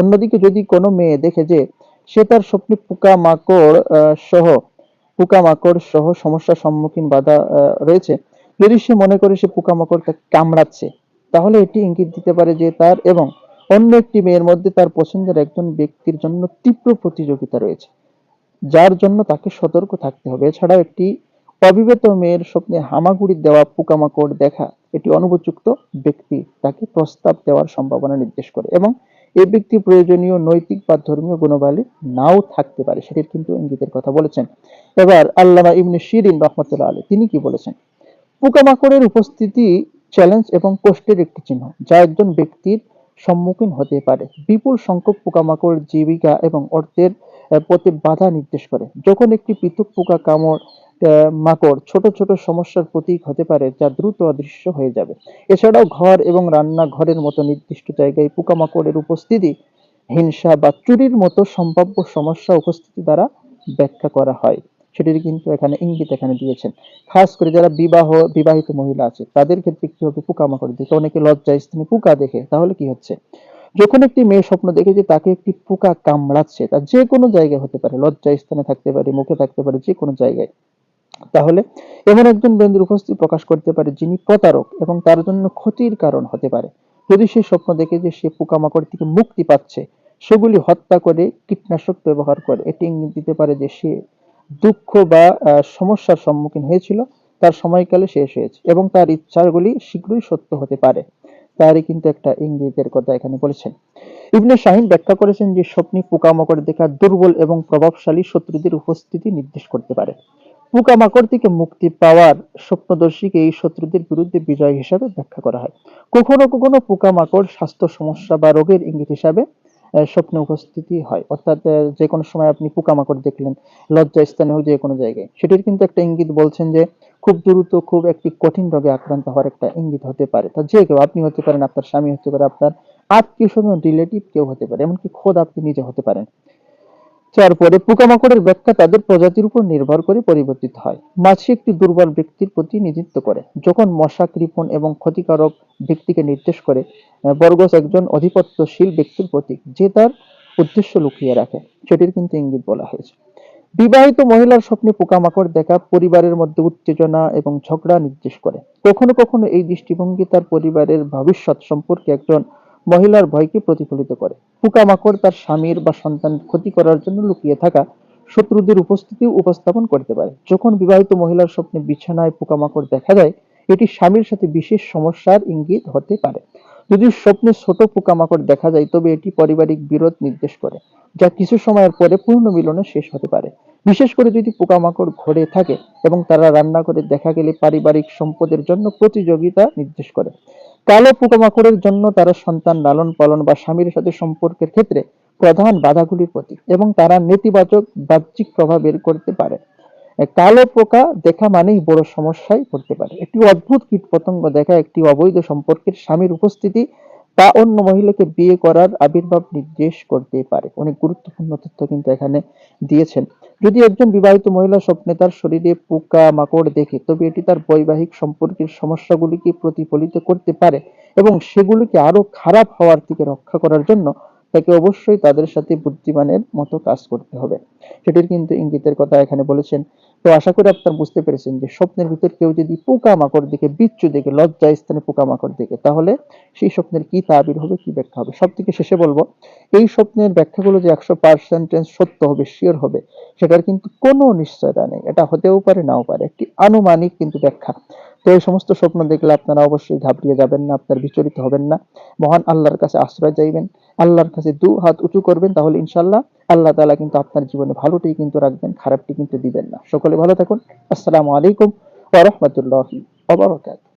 অন্যদিকে যদি কোনো মেয়ে দেখে যে সে তার স্বপ্নে পোকা মাকড় সহ, পোকামাকড় সহ সমস্যার সম্মুখীন বাধা রয়েছে, যদি সে মনে করে সে পোকামাকড় তাকে কামড়াচ্ছে, তাহলে এটি ইঙ্গিত দিতে পারে যে তার এবং অন্য একটি মেয়ের মধ্যে তার পছন্দের একজন ব্যক্তির জন্য তীব্র প্রতিযোগিতা রয়েছে, যার জন্য তাকে সতর্ক থাকতে হবে। এছাড়াও একটি অবিবেত মেয়ের স্বপ্নে হামাগুড়ি দেওয়া পোকামাকড় দেখা, এটি অনুপযুক্ত ব্যক্তি তাকে প্রস্তাব দেওয়ার সম্ভাবনা নির্দেশ করে এবং এই ব্যক্তি প্রয়োজনীয় নৈতিক বা ধর্মীয় গুণাবলী নাও থাকতে পারে, সেটির কিন্তু ইঙ্গিতের কথা বলেছেন। এবার আল্লামা ইবনে শিরিন রহমতুল্লাহ আলী তিনি কি বলেছেন? পোকামাকড়ের উপস্থিতি চ্যালেঞ্জ এবং কষ্টের একটি চিহ্ন, যা একজন ব্যক্তির সম্মুখীন হতে পারে। বিপুল সংখ্যক পোকামাকড় জীবিকা এবং অর্থের পথে বাধা নির্দেশ করে। যখন একটি পৃথক পোকা কামড় মাকড় ছোট ছোট সমস্যার প্রতীক হতে পারে যা দ্রুত অদৃশ্য হয়ে যাবে। এছাড়াও ঘর এবং রান্নাঘরের মতো নির্দিষ্ট জায়গায় পোকামাকড়ের উপস্থিতি, হিংসা বা চুরির মতো সম্ভাব্য সমস্যা উপস্থিতি দ্বারা ব্যাখ্যা করা হয়। সেটির কিন্তু এখানে ইঙ্গিত এখানে দিয়েছেন। খাস করে যারা বিবাহ, বিবাহিত মহিলা আছে, তাদের ক্ষেত্রে কি হবে? পোকামাকড় দেখে অনেকে লজ্জায় স্থানে পোকা দেখে। তাহলে কি হচ্ছে? যখন একটি মেয়ে স্বপ্ন দেখে যে তাকে একটি পোকা কামড়াচ্ছে, তা যে কোনো জায়গায় হতে পারে। লজ্জায় স্থানে থাকতে পারে, মুখে থাকতে পারে, যে কোনো জায়গায়। তাহলে এমন একজন বন্ধুর উপস্থিতি প্রকাশ করতে পারে যিনি প্রতারক এবং তার জন্য ক্ষতির কারণ হতে পারে। যদি সে স্বপ্ন দেখে যে সে পোকামাকড় থেকে মুক্তি পাচ্ছে, সেগুলি হত্যা করে, কীটনাশক ব্যবহার করে, এটি ইঙ্গিত দিতে পারে যে সে দুঃখ বা সমস্যার সম্মুখীন হয়েছিল, তার সময়কালে শেষ হয়েছে এবং তার ইচ্ছাগুলি শীঘ্রই সত্য হতে পারে। তারই কিন্তু একটা ইঙ্গিতের কথা এখানে বলেছেন। ইবনে শাহিন ব্যাখ্যা করেছেন যে স্বপ্নে পোকামাকড় দেখা দুর্বল এবং প্রভাবশালী শত্রুদের উপস্থিতি নির্দেশ করতে পারে। পোকামাকড় থেকে মুক্তি পাওয়ার স্বপ্নদর্শীকে এই শত্রুদের বিরুদ্ধে বিজয় হিসাবে ব্যাখ্যা করা হয়। কখনো কখনো পোকামাকড় স্বাস্থ্য সমস্যা বা রোগের ইঙ্গিত হিসাবে স্বপ্নে উপস্থিতি হয়। অর্থাৎ যে কোনো সময় আপনি পোকামাকড় দেখলেন লজ্জা স্থানে হোক যে কোনো জায়গায়। সেটির কিন্তু একটা ইঙ্গিত বলছেন যে, খুব দ্রুত, খুব একটি কঠিন রোগে আক্রান্ত হওয়ার একটা ইঙ্গিত হতে পারে। তা যে কেউ, আপনি হতে পারেন, আপনার স্বামী হতে পারে, আপনার আত্মীয় স্বজন রিলেটিভ কেউ হতে পারে, এমনকি খোদ আপনি নিজে হতে পারেন। তারপরে পোকামাকড়ের ব্যাখ্যা তাদের প্রজাতির উপর নির্ভর করে পরিবর্তিত হয়। মাছি একটি দুর্বল ব্যক্তির প্রতিনিধিত্ব করে। যখন মশা, কৃপণ এবং ক্ষতিকারক ব্যক্তিকে নির্দেশ করে বর্গস একজন আধিপত্যশীল ব্যক্তির প্রতীক, যে তার উদ্দেশ্য লুকিয়ে রাখে, সেটির কিন্তু ইঙ্গিত বলা হয়েছে। বিবাহিত মহিলার স্বপ্নে পোকামাকড় দেখা পরিবারের মধ্যে উত্তেজনা এবং ঝগড়া নির্দেশ করে। কখনো কখনো এই দৃষ্টিভঙ্গি তার পরিবারের ভবিষ্যৎ সম্পর্কে একজন মহিলার ভয়কে প্রতিফলিত করে। পোকামাকড় তার স্বামীর বা সন্তান ক্ষতি করার জন্য লুকিয়ে থাকা শত্রুদের উপস্থিতি উপস্থাপন করতে পারে। যখন বিবাহিত মহিলার স্বপ্নে বিছানায় পোকামাকড় দেখা যায়, এটি স্বামীর সাথে বিশেষ সমস্যার ইঙ্গিত হতে পারে। যদি স্বপ্নে ছোট পোকামাকড় দেখা যায়, তবে এটি পারিবারিক বিরোধ নির্দেশ করে, যা কিছু সময়ের পরে পূর্ণ মিলনে শেষ হতে পারে। বিশেষ করে যদি পোকামাকড় ঘরে থাকে এবং তারা রান্না করে দেখা গেলে পারিবারিক সম্পদের জন্য প্রতিযোগিতা নির্দেশ করে। কালো পোকামাকড়ের জন্য তারা সন্তান লালন পালন বা স্বামীর সাথে সম্পর্কের ক্ষেত্রে প্রধান বাধাগুলির প্রতীক এবং তারা নেতিবাচক বাহ্যিক প্রভাব বের করতে পারে। কালো পোকা দেখা মানেই বড় সমস্যায় পড়তে পারে। একটি অদ্ভুত কীট পতঙ্গ দেখা একটি অবৈধ সম্পর্কের স্বামীর উপস্থিতি বা অন্য মহিলাকে বিয়ে করার আবির্ভাব নির্দেশ করতে পারে। অনেক গুরুত্বপূর্ণ তথ্য কিন্তু এখানে দিয়েছেন। যদি একজন বিবাহিত মহিলা স্বপ্নে তার শরীরে পোকা, মাকড় দেখে, তবে এটি তার বৈবাহিক সম্পর্কের সমস্যাগুলিকে প্রতিফলিত করতে পারে এবং সেগুলিকে আরও খারাপ হওয়ার থেকে রক্ষা করার জন্য তাকে অবশ্যই তাদের সাথে বুদ্ধিমানের মতো কাজ করতে হবে। সেটির কিন্তু ইঙ্গিতের কথা এখানে বলেছেন। তো আশা করি আপনারা বুঝতে পেরেছেন যে স্বপ্নের ভিতর কেউ যদি পোকা মাকড় দেখে, বিচ্ছু দেখে, লজ্জা স্থানে পোকা মাকড় দেখে, তাহলে সেই স্বপ্নের কি তাবির হবে, কি ব্যাখ্যা হবে? সব থেকে শেষে বলব, এই স্বপ্নের ব্যাখ্যাগুলো যে একশো পার্সেন্টেজ সত্য হবে শিওর হবে, সেটার কিন্তু কোনো নিশ্চয়তা নেই। এটা হতেও পারে, নাও পারে। একটি আনুমানিক কিন্তু ব্যাখ্যা। তো এই সমস্ত স্বপ্ন দেখলে আপনারা অবশ্যই ঘাবড়িয়ে যাবেন না, আপনার বিচলিত হবেন না। মহান আল্লাহর কাছে আশ্রয় চাইবেন, আল্লাহর কাছে দু হাত উঁচু করবেন, তাহলে ইনশাল্লাহ আল্লাহ তালা কিন্তু আপনার জীবনে ভালোটি কিন্তু রাখবেন, খারাপটি কিন্তু দিবেন না। সকলে ভালো থাকুন। আসসালামু আলাইকুম ওয়া রাহমাতুল্লাহি ওয়া বারাকাতুহু।